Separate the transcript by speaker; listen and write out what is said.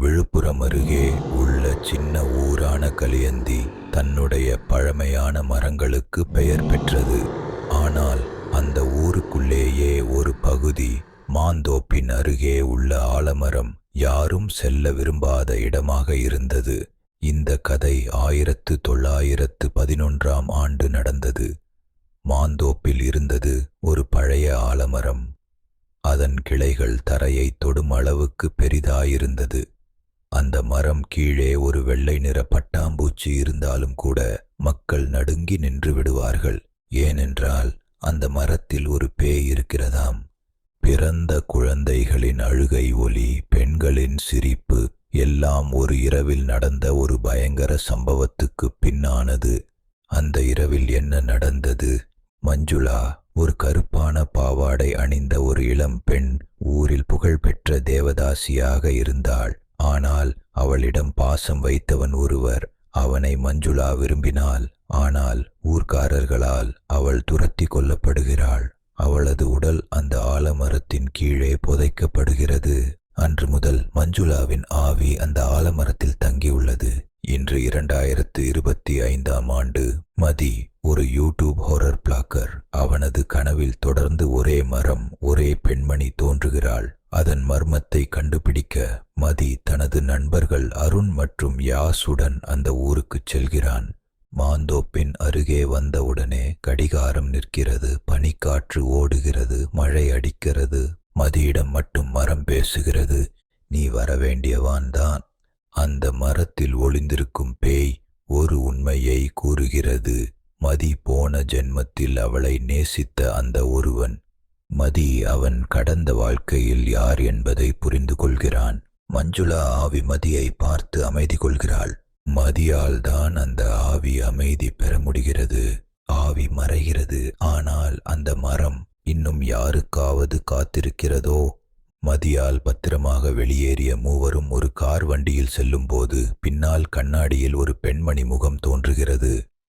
Speaker 1: விழுப்புரம் அருகே உள்ள சின்ன ஊரான கலியந்தி தன்னுடைய பழமையான மரங்களுக்கு பெயர் பெற்றது. ஆனால் அந்த ஊருக்குள்ளேயே ஒரு பகுதி மாந்தோப்பின் அருகே உள்ள ஆலமரம் யாரும் செல்ல விரும்பாத இடமாக இருந்தது. இந்த கதை ஆயிரத்து தொள்ளாயிரத்து பதினொன்றாம் ஆண்டு நடந்தது. மாந்தோப்பில் இருந்தது ஒரு பழைய ஆலமரம். அதன் கிளைகள் தரையை தொடும் அளவுக்கு பெரிதாயிருந்தது. அந்த மரம் கீழே ஒரு வெள்ளை நிற பட்டாம்பூச்சி இருந்தாலும் கூட மக்கள் நடுங்கி நின்று விடுவார்கள். ஏனென்றால் அந்த மரத்தில் ஒரு பேய் இருக்கிறதாம். பிறந்த குழந்தைகளின் அழுகை ஒலி பெண்களின் சிரிப்பு எல்லாம் ஒரு இரவில் நடந்த ஒரு பயங்கர சம்பவத்துக்கு பின்னானது. அந்த இரவில் என்ன நடந்தது? மஞ்சுளா ஒரு கருப்பான பாவாடை அணிந்த ஒரு இளம் பெண் ஊரில் புகழ்பெற்ற தேவதாசியாக இருந்தாள். ஆனால் அவளிடம் பாசம் வைத்தவன் ஒருவர் அவனை மஞ்சுளா விரும்பினாள் ஆனால் ஊர்க்காரர்களால் அவள் துரத்தி கொல்லப்படுகிறாள். அவளது உடல் அந்த ஆலமரத்தின் கீழே புதைக்கப்படுகிறது. அன்று முதல் மஞ்சுளாவின் ஆவி அந்த ஆலமரத்தில் தங்கியுள்ளது. இன்று இரண்டாயிரத்து இருபத்தி ஐந்தாம் ஆண்டு மதி ஒரு யூடியூப் ஹொரர் பிளாக்கர். அவனது கனவில் தொடர்ந்து ஒரே மரம் ஒரே பெண்மணி தோன்றுகிறாள். அதன் மர்மத்தை கண்டுபிடிக்க மதி தனது நண்பர்கள் அருண் மற்றும் யாசுடன் அந்த ஊருக்குச் செல்கிறான். மாந்தோப்பின் அருகே வந்தவுடனே கடிகாரம் நிற்கிறது பனிக்காற்று ஓடுகிறது மழை அடிக்கிறது. மதியிடம் மட்டும் மரம் பேசுகிறது. நீ வரவேண்டியவான்தான். அந்த மரத்தில் ஒளிந்திருக்கும் பேய் ஒரு உண்மையை கூறுகிறது. மதி போன ஜென்மத்தில் அவளை நேசித்த அந்த ஒருவன். மதி அவன் கடந்த வாழ்க்கையில் யார் என்பதை புரிந்து கொள்கிறான். மஞ்சுளா ஆவி மதியை பார்த்து அமைதி கொள்கிறாள். மதியால் தான் அந்த ஆவி அமைதி பெற முடிகிறது. ஆவி மறைகிறது. ஆனால் அந்த மரம் இன்னும் யாருக்காவது காத்திருக்கிறதோ? மதியால் பத்திரமாக வெளியேறிய மூவரும் ஒரு கார் வண்டியில் செல்லும்போது பின்னால் கண்ணாடியில் ஒரு பெண்மணி முகம் தோன்றுகிறது.